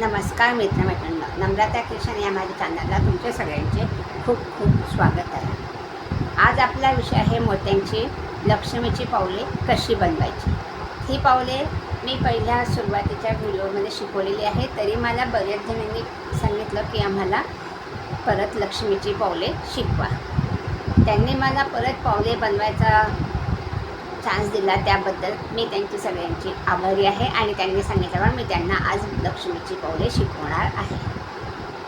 नमस्कार मित्रमैत्रिणींनो. नम्रता किशन या माझ्या चॅनलला तुमच्या सगळ्यांचे खूप खूप स्वागत आहे. आज आपला विषय आहे मोत्यांची लक्ष्मीची पावले कशी बनवायची? ही पावले मी पहिल्या सुरुवातीच्या व्हिडिओमध्ये शिकवलेली आहे. तरी मला बऱ्याच जणांनी सांगितलं की आम्हाला परत लक्ष्मीची पावले शिकवा. त्यांनी मला परत पावले बनवायचा चान्स दिला त्याबद्दल मी त्यांची सगळ्यांची आभारी आहे आणि त्यांनी सांगितल्यावर मी त्यांना आज लक्ष्मीची पावले शिकवणार आहे.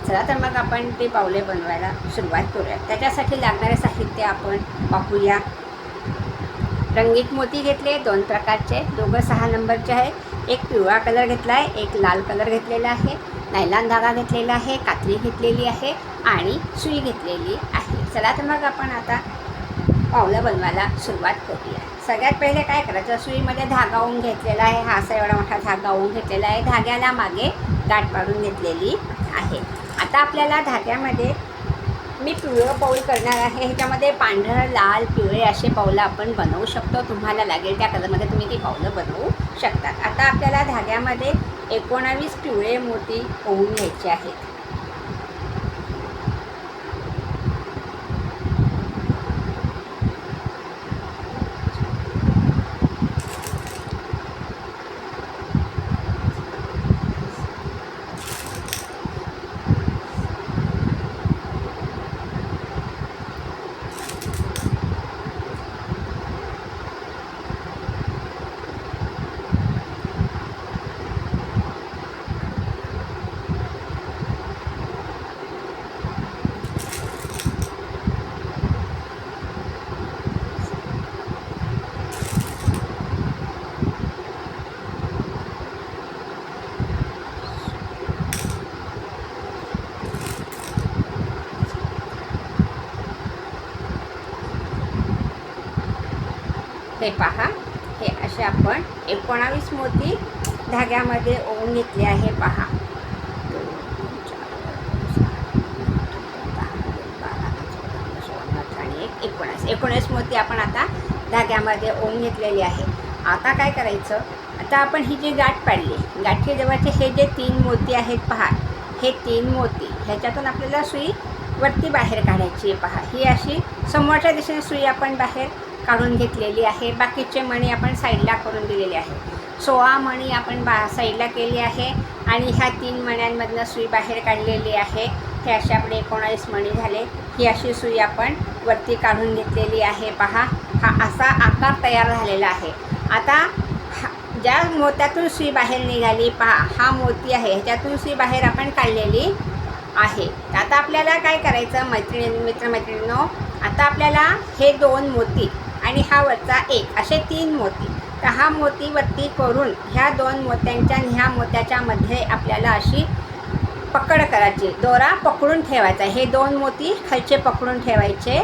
चला तर मग आपण ते पावले बनवायला सुरुवात करूया. त्याच्यासाठी लागणारे साहित्य आपण पाहूया रंगीत मोती घेतले दोन प्रकारचे दोघं सहा नंबरचे आहे एक पिवळा कलर घेतला आहे एक लाल कलर घेतलेला आहे. नायलान धागा घेतलेला आहे कात्री घेतलेली आहे आणि सुई घेतलेली आहे. चला तर मग आपण आता पावलं बनवायला सुरुवात करूया. सगळ्यात पहिले काय करायचं? सुईमध्ये धागा ओवून घेतलेला आहे. हा असा एवढा मोठा धागा ओवून घेतलेला आहे. धाग्याला मागे गाठ पाडून घेतलेली आहे. आता आपल्याला धाग्यामध्ये मी पिवळं पाऊल करणार आहे. ह्याच्यामध्ये पांढरं लाल पिवळे असे पावलं आपण बनवू शकतो. तुम्हाला लागेल त्या कलरमध्ये तुम्ही ती पावलं बनवू शकतात आता आपल्याला धाग्यामध्ये एकोणावीस पिवळे मोती ओवून घ्यायचे आहेत. हे पहा. हे असे आपण एकोणावीस मोती धाग्यामध्ये ओवून घेतले आहे पहा. आणि एक एकोणास एकोणीस मोती आपण आता धाग्यामध्ये ओवून घेतलेली आहे. आता काय करायचं? आता आपण ही जी गाठ पाडली गाठी जवळचे हे जे तीन मोती आहेत पहा. हे तीन मोती ह्याच्यातून आपल्याला सुई वरती बाहेर काढायची आहे पहा. ही अशी समोरच्या दिशेने सुई आपण बाहेर काढून घेतलेली आहे. बाकीचे मणी आपण साईडला करून दिलेले आहे. सोळा मणी आपण बा साईडला केली आहे आणि ह्या तीन मण्यांमधनं सुई बाहेर काढलेली आहे. हे असे आपले एकोणावीस मणी झाले. ही अशी सुई आपण वरती काढून घेतलेली आहे. पहा हा असा आकार तयार झालेला आहे. आता हा ज्या मोत्यातून सुई बाहेर निघाली पहा हा मोती आहे. ह्याच्यातून सुई बाहेर आपण काढलेली आहे. आता आपल्याला काय करायचं मैत्रिणी मित्रमैत्रिणींनो? आता आपल्याला हे दोन मोती आणि हा वरचा एक असे तीन मोती. तर हा मोती वरती करून ह्या दोन मोत्यांच्या आणि ह्या मोत्याच्या मध्ये आपल्याला अशी पकड करायची. दोरा पकडून ठेवायचा. हे दोन मोती खालचे पकडून ठेवायचे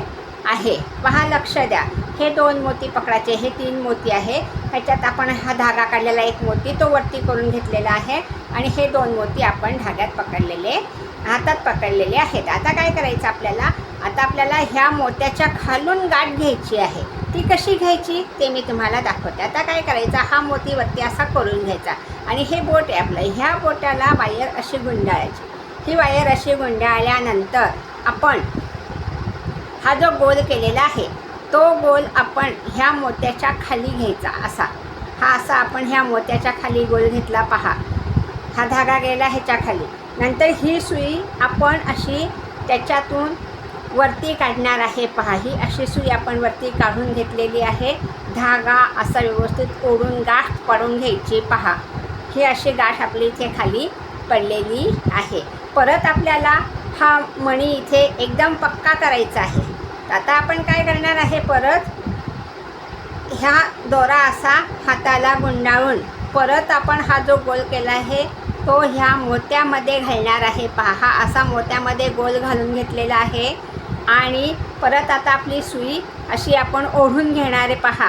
आहे. पहा लक्ष द्या. हे दोन मोती पकडायचे. हे तीन मोती आहे. ह्याच्यात आपण हा धागा काढलेला एक मोती तो वरती करून घेतलेला आहे. आणि हे दोन मोती आपण धाग्यात पकडलेले हातात पकडलेले आहेत. आता काय करायचं आपल्याला? आता आपल्याला ह्या मोत्याच्या खालून गाठ घ्यायची आहे. ती कशी घ्यायची ते मी तुम्हाला दाखवते. आता काय करायचं हा मोतीवरती असा करून घ्यायचा. आणि हे बोट आहे आपलं. ह्या बोटाला वायर अशी गुंडाळायची. ही वायर अशी गुंडाळल्यानंतर आपण हा जो गोल केलेला आहे तो गोल आपण ह्या मोत्याच्या खाली घ्यायचा असा. हा असा आपण ह्या मोत्याच्या खाली गोल घेतला पहा. हा धागा गेला ह्याच्या खाली. नंतर ही सुई आपण अशी त्याच्यातून वरती काढणार आहे. पहा ही अशी सुई आपण वरती काढून घेतलेली आहे. धागा असा व्यवस्थित ओढून गाठ पडून घ्यायची. पहा ही अशी गाठ आपली इथे खाली पडलेली आहे. परत आपल्याला हा मणी इथे एकदम पक्का करायचा आहे. आता आपण काय करणार आहे? परत ह्या दोरा असा हाताला गुंडाळून परत आपण हा जो गोल केला आहे तो ह्या मोत्यामध्ये घालणार आहे. पहा हा असा मोत्यामध्ये गोल घालून घेतलेला आहे. आणि परत आता आपली सुई अशी आपण ओढून घेणारे पहा.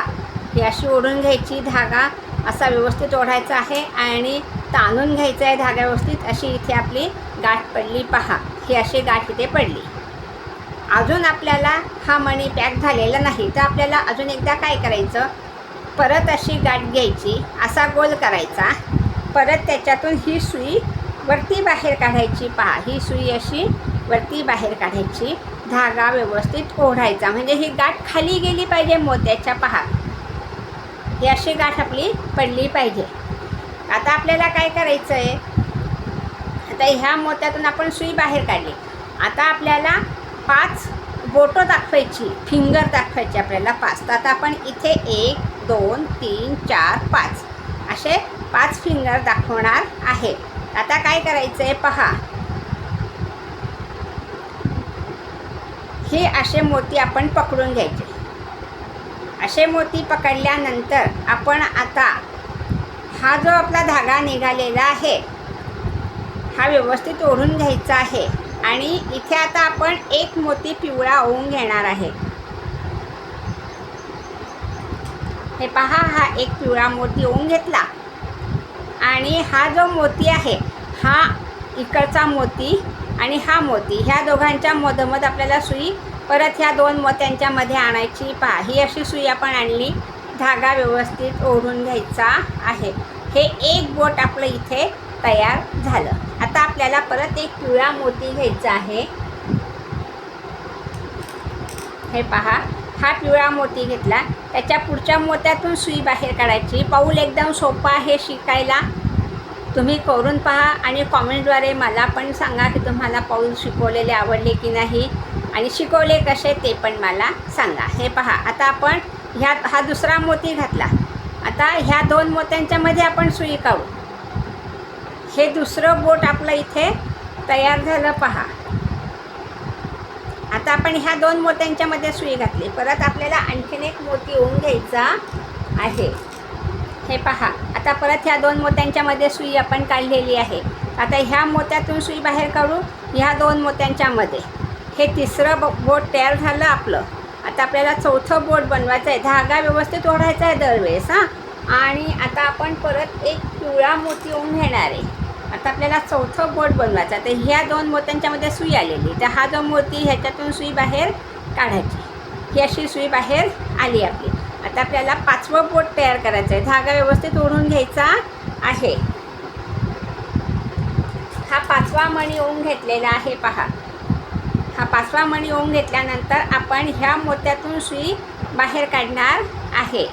ही अशी ओढून घ्यायची धागा असा व्यवस्थित ओढायचा आहे आणि ताणून घ्यायचा आहे धागा व्यवस्थित अशी इथे आपली गाठ पडली पहा. ही अशी गाठ इथे पडली. अजून आपल्याला हा मणी पॅक झालेला नाही तर आपल्याला अजून एकदा काय करायचं? परत अशी गाठ घ्यायची असा गोल करायचा. परत त्याच्यातून ही सुई वरती बाहेर काढायची पहा. ही सुई अशी वरती बाहेर काढायची. धागा व्यवस्थित ओढायचा. म्हणजे ही गाठ खाली गेली पाहिजे मोत्याच्या पहा. ही अशी गाठ आपली पडली पाहिजे. आता आपल्याला काय करायचं आहे आता ह्या मोत्यातून आपण सुई बाहेर काढली. आता आपल्याला पाच बोटं दाखवायची फिंगर दाखवायची आपल्याला पाच. तर आता आपण इथे एक दोन तीन चार पाच. असे पाच फिंगर दाखवणार आहे. आता काय करायचं आहे पहा. हे असे मोती आपण पकडून घ्यायचे. असे मोती पकडल्यानंतर आपण आता हा जो आपला धागा निघालेला आहे हा व्यवस्थित ओढून घ्यायचा आहे आणि इथे आता आपण एक मोती पिवळा ओवून घेणार आहे. हे पहा हा एक पिवळा मोती ओवून घेतला. आणि हा जो मोती आहे हा इकडचा मोती आणि हा मोती. ह्या दोघांच्या मधोमध आपल्याला सुई परत ह्या दोन मोत्यांच्यामध्ये आणायची पहा. ही अशी सुई आपण आणली. धागा व्यवस्थित ओढून घ्यायचा आहे. हे एक बोट आपलं इथे तयार झालं. आता आपल्याला परत एक पिवळा मोती घ्यायचा आहे. हे पहा. हा पिवळा मोती घेतला. त्याच्या पुढच्या मोत्यातून सुई बाहेर काढायची. पाऊल एकदम सोपं आहे शिकायला. तुम्ही करून पहा आणि कॉमेंटद्वारे मला पण सांगा की तुम्हाला पाऊल शिकवलेले आवडले की नाही आणि शिकवले कसे ते पण मला सांगा. हे पहा आता आपण ह्या हा दुसरा मोती घातला. आता ह्या दोन मोत्यांच्यामध्ये आपण सुई काढू. हे दुसरं बोट आपलं इथे तयार झालं पहा. आता आपण ह्या दोन मोत्यांच्यामध्ये सुई घातली. परत आपल्याला आणखीन एक मोती होऊन घ्यायचा आहे. हे पहा. आता परत ह्या दोन मोत्यांच्यामध्ये सुई आपण काढलेली आहे. आता ह्या मोत्यातून सुई बाहेर काढू ह्या दोन मोत्यांच्यामध्ये हे तिसरं ब बोट तयार झालं आपलं. आता आपल्याला चौथं बोट बनवायचं आहे धागा व्यवस्थित ओढायचा आहे दरवेळेस हां. आणि आता आपण परत एक पिवळा मोती होऊन घेणार आहे. आता आपल्याला चौथं बोट बनवायचं आहे. तर ह्या दोन मोत्यांच्यामध्ये सुई आलेली. तर हा जो मोती ह्याच्यातून सुई बाहेर काढायची. ही अशी सुई बाहेर आली आपली. आता आपल्याला पाचवं बोट तयार करायचं आहे. धागा व्यवस्थित ओढून घ्यायचा आहे. हा पाचवा मणी ओम घेतलेला आहे पहा. हा पाचवा मणी ओम घेतल्यानंतर आपण ह्या मोत्यातून सुई बाहेर काढणार आहे.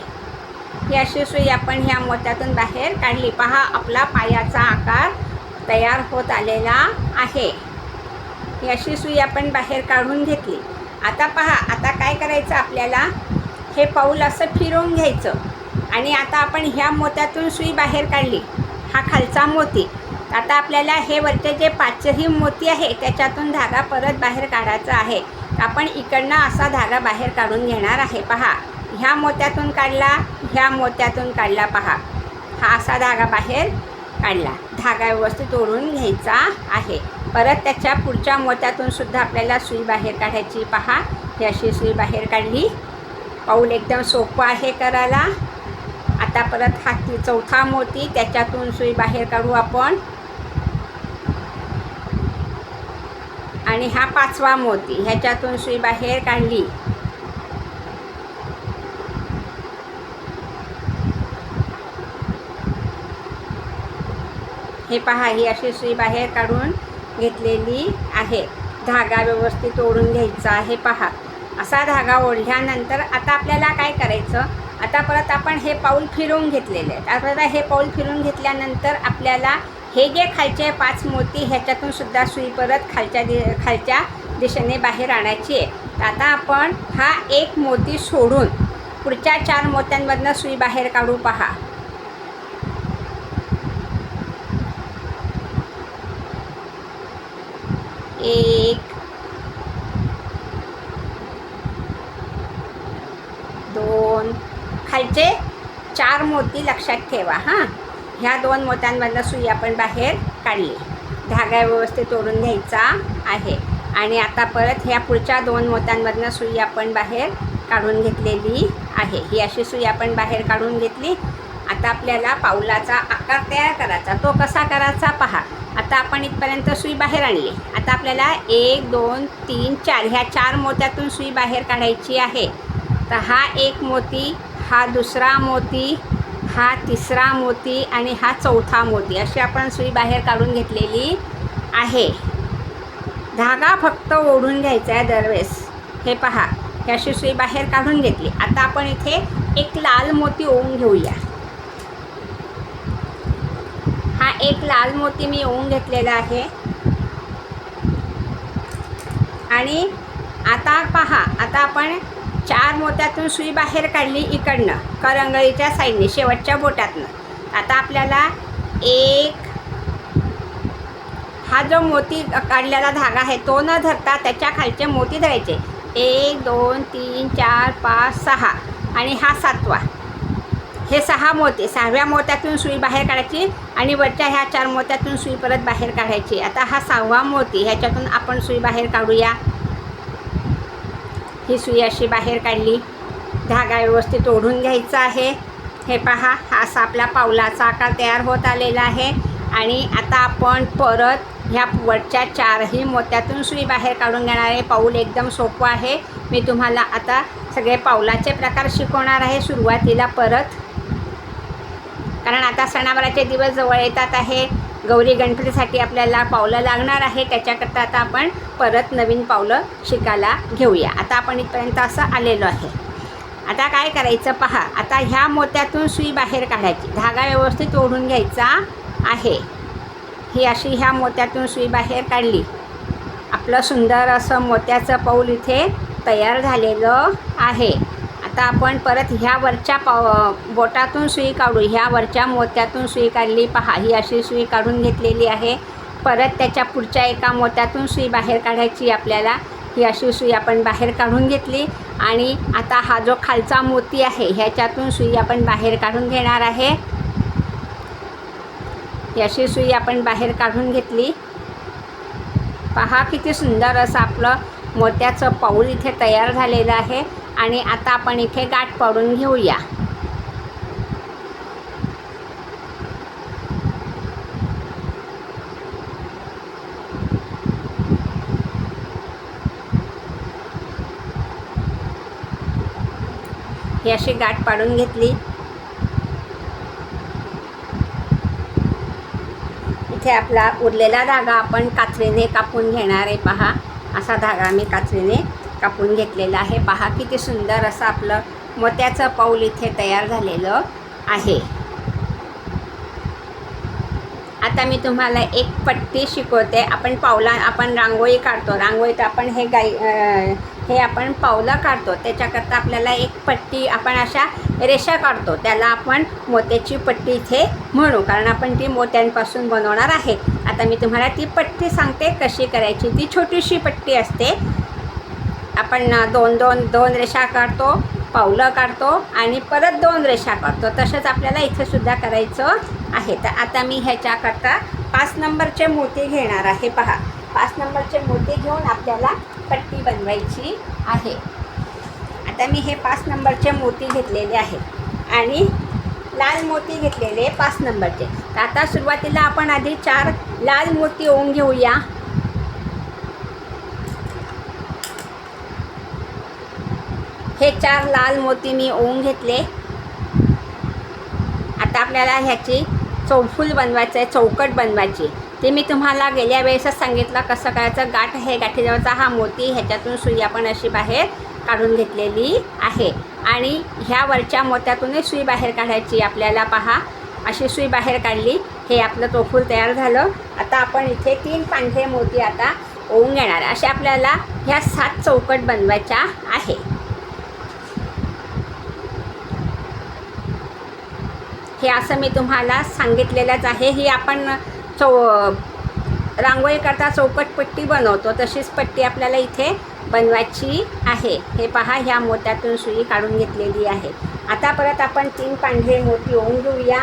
ही अशी सुई आपण ह्या मोत्यातून बाहेर काढली. पहा आपला पायाचा आकार तयार होत आलेला आहे. ही अशी सुई आपण बाहेर काढून घेतली. आता पहा आता काय करायचं आपल्याला? हे पाऊल असं फिरवून घ्यायचं. आणि आता आपण ह्या मोत्यातून सुई बाहेर काढली. हा खालचा मोती. आता आपल्याला हे वरचे जे पाचही मोती आहे त्याच्यातून धागा परत बाहेर काढायचा आहे. आपण इकडनं असा धागा बाहेर काढून घेणार आहे. पहा ह्या मोत्यातून काढला ह्या मोत्यातून काढला पहा. हा असा धागा बाहेर काढला. धागा व्यवस्थित ओढून घ्यायचा आहे. परत त्याच्या पुढच्या मोत्यातून सुद्धा आपल्याला सुई बाहेर काढायची. पहा ही अशी सुई बाहेर काढली. पाऊल एकदम सोपं आहे करायला. आता परत हा ती चौथा मोती त्याच्यातून सुई बाहेर काढू आपण. आणि हा पाचवा मोती ह्याच्यातून सुई बाहेर काढली. हे पहा ही अशी सुई बाहेर काढून घेतलेली आहे. धागा व्यवस्थित ओढून घ्यायचा आहे पहा. असा धागा ओढल्यानंतर आता आपल्याला काय करायचं? आता परत आपण हे पाऊल फिरवून घेतलेले आहेत. आता हे पाऊल फिरवून घेतल्यानंतर आपल्याला हे जे खालचे पाच मोती ह्याच्यातून सुद्धा सुई परत खालच्या दि खालच्या दिशेने बाहेर आणायची आहे. तर आता आपण हा एक मोती सोडून पुढच्या चार मोत्यांमधनं सुई बाहेर काढू पहा. एक दोन खालचे चार मोती लक्षात ठेवा हां. ह्या दोन मोत्यांमधनं सुई आपण बाहेर काढली. धागा व्यवस्थित तोडून घ्यायचा आहे. आणि आता परत ह्या पुढच्या दोन मोत्यांमधनं सुई आपण बाहेर काढून घेतलेली आहे. ही अशी सुई आपण बाहेर काढून घेतली. आता आपल्याला पाऊलाचा आकार तयार करायचा. तो कसा करायचा पहा. आता आपण इथपर्यंत सुई बाहेर आणली. आता आपल्याला एक दोन तीन चार ह्या चार मोत्यातून सुई बाहेर काढायची आहे. तर हा एक मोती हा दुसरा मोती हा तिसरा मोती आणि हा चौथा मोती. अशी आपण सुई बाहेर काढून घेतलेली आहे. धागा फक्त ओढून घ्यायचा आहे दरवेळेस. हे पहा ही अशी सुई बाहेर काढून घेतली. आता आपण इथे एक लाल मोती ओवून घेऊया. हा एक लाल मोती मी ओवून घेतलेला आहे. आणि आता पहा आता आपण चार मोत्यातून सुई बाहेर काढली इकडनं करंगळीच्या साईडने शेवटच्या बोटातनं. आता आपल्याला एक हा जो मोती काढलेला धागा आहे तो न धरता त्याच्या खालचे मोती धरायचे. एक दोन तीन चार पाच सहा. आणि हा सातवा. हे सहा मोती सहाव्या मोत्यातून सुई बाहेर काढायची आणि वरच्या ह्या चार मोत्यातून सुई परत बाहेर काढायची. आता हा सहावा मोती ह्याच्यातून आपण सुई बाहेर काढूया. ही सुई अशी बाहेर काढली. धागा व्यवस्थित ओढून घ्यायचा आहे. हे पहा हा असा आपला पावलाचा आकार तयार होत आलेला आहे. आणि आता आपण परत ह्या वरच्या चारही मोत्यातून सुई बाहेर काढून घेणार आहे. पाऊल एकदम सोपं आहे. मी तुम्हाला आता सगळे पावलाचे प्रकार शिकवणार आहे सुरुवातीला परत. कारण आता सणावाराचे दिवस जवळ येतात आहे गौरी गणपतीसाठी आपल्याला पावलं लागणार आहे. त्याच्याकरता आता आपण परत नवीन पावलं शिकायला घेऊया. आता आपण इथपर्यंत असं आलेलो आहे. आता काय करायचं पहा. आता ह्या मोत्यातून सुई बाहेर काढायची. धागा व्यवस्थित ओढून घ्यायचा आहे. ही अशी ह्या मोत्यातून सुई बाहेर काढली. आपलं सुंदर असं मोत्याचं पाऊल इथे तयार झालेलं आहे. आता आपण परत ह्या वरच्या पाव बोटातून सुई काढू. ह्या वरच्या मोत्यातून सुई काढली. पहा ही अशी सुई काढून घेतलेली आहे. परत त्याच्या पुढच्या एका मोत्यातून सुई बाहेर काढायची आपल्याला. ही अशी सुई आपण बाहेर काढून घेतली. आणि आता हा जो खालचा मोती आहे ह्याच्यातून सुई आपण बाहेर काढून घेणार आहे. ही अशी सुई आपण बाहेर काढून घेतली. पहा किती सुंदर असं आपलं मोत्याचं पाऊल इथे तयार झालेलं आहे. आणि आता आपण इथे गाठ पाडून घेऊया. ही अशी गाठ पाडून घेतली. इथे आपला उरलेला धागा आपण कात्रीने कापून घेणार आहे पहा. असा धागा मी कात्रीने कापून घेतलेलं आहे. पहा किती सुंदर असं आपलं मोत्याचं पाऊल इथे तयार झालेलं आहे. आता मी तुम्हाला एक पट्टी शिकवते. आपण पावला आपण रांगोळी काढतो. रांगोळीत आपण हे गाई हे आपण पावलं काढतो. त्याच्याकरता आपल्याला एक पट्टी आपण अशा रेषा काढतो. त्याला आपण मोत्याची पट्टी इथे म्हणू. कारण आपण ती मोत्यांपासून बनवणार आहे. आता मी तुम्हाला ती पट्टी सांगते कशी करायची. ती छोटीशी पट्टी असते. आपण दोन दोन दोन रेषा काढतो पावलं काढतो आणि परत दोन रेषा काढतो. तसंच आपल्याला इथंसुद्धा करायचं आहे. तर आता मी ह्याच्याकरता पाच नंबरचे मोती घेणार आहे. पहा पाच नंबरचे मोती घेऊन आपल्याला पट्टी बनवायची आहे. आता मी हे पाच नंबरचे मोती घेतलेले आहेत आणि लाल मोती घेतलेले पाच नंबरचे. तर आता सुरुवातीला आपण आधी चार लाल मोती ओवून घेऊया. हे चार लाल मोती मी ओवून घेतले. आता आपल्याला ह्याची चौफूल बनवायचं आहे चौकट बनवायची. ते मी तुम्हाला गेल्या वेळेसच सांगितलं कसं करायचं. गाठ आहे गाठीजवळचा हा मोती ह्याच्यातून सुई आपण अशी बाहेर काढून घेतलेली आहे. आणि ह्या वरच्या मोत्यातूनही सुई बाहेर काढायची आपल्याला. पहा अशी सुई बाहेर काढली. हे आपलं चौफूल तयार झालं. आता आपण इथे तीन पांढरे मोती आता ओवून घेणार. अशा आपल्याला ह्या सात चौकट बनवायच्या आहे. हे असं मी तुम्हाला सांगितलेलंच आहे. ही आपण चौ रांगोळी करता चौकट पट्टी बनवतो. तशीच पट्टी आपल्याला इथे बनवायची आहे. हे पहा ह्या मोत्यातून सुई काढून घेतलेली आहे. आता परत आपण तीन पांढरे मोती ओवून घेऊया.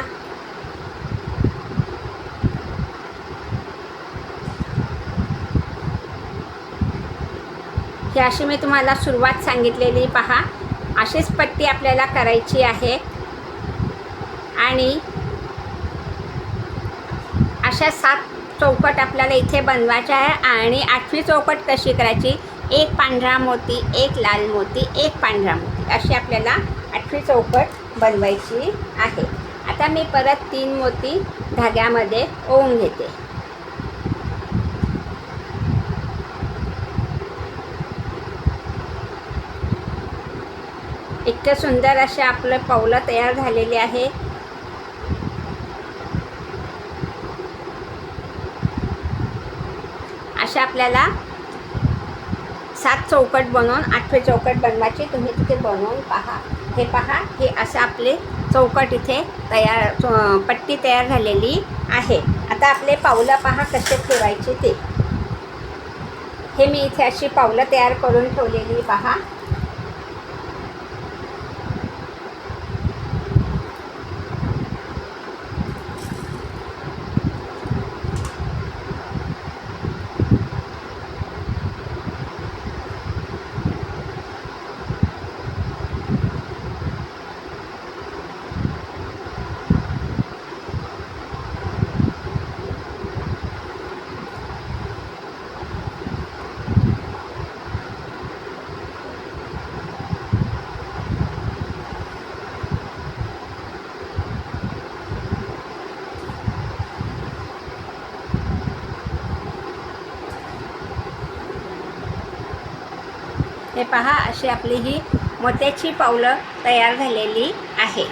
ही अशी मी तुम्हाला सुरुवात सांगितलेली. पहा अशीच पट्टी आपल्याला करायची आहे. आणि अशा सात चौकट आपल्याला इथे बनवायच्या आहे आणि आठवी चौकट कशी करायची? एक पांढरा मोती एक लाल मोती एक पांढरा मोती. अशी आपल्याला आठवी चौकट बनवायची आहे. आता मी परत तीन मोती धाग्यामध्ये ओवून घेते. इतकं सुंदर असे आपलं पावलं तयार झालेले आहे. अशा आपल्याला सात चौकट बनवून आठवे चौकट बनवायचे. तुम्ही तिथे बनवून पहा. हे पहा हे असं आपले चौकट इथे तयार पट्टी तयार झालेली आहे. आता आपले पावलं पहा कसे ठेवायचे ते. हे मी इथे अशी पावलं तयार करून ठेवलेली पहा. पहा अशी आपली ही मोत्याची पावलं तयार झालेली आहे.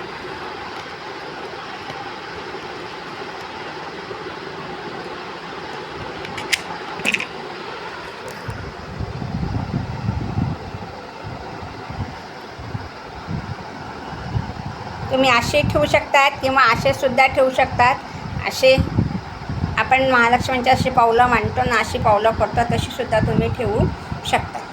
तुम्ही असे ठेवू शकतात किंवा असे सुद्धा ठेवू शकतात. असे आपण महालक्ष्मीच्या अशी पावलं मांडतो ना अशी पावलं करतो तशीसुद्धा तुम्ही ठेवू शकता.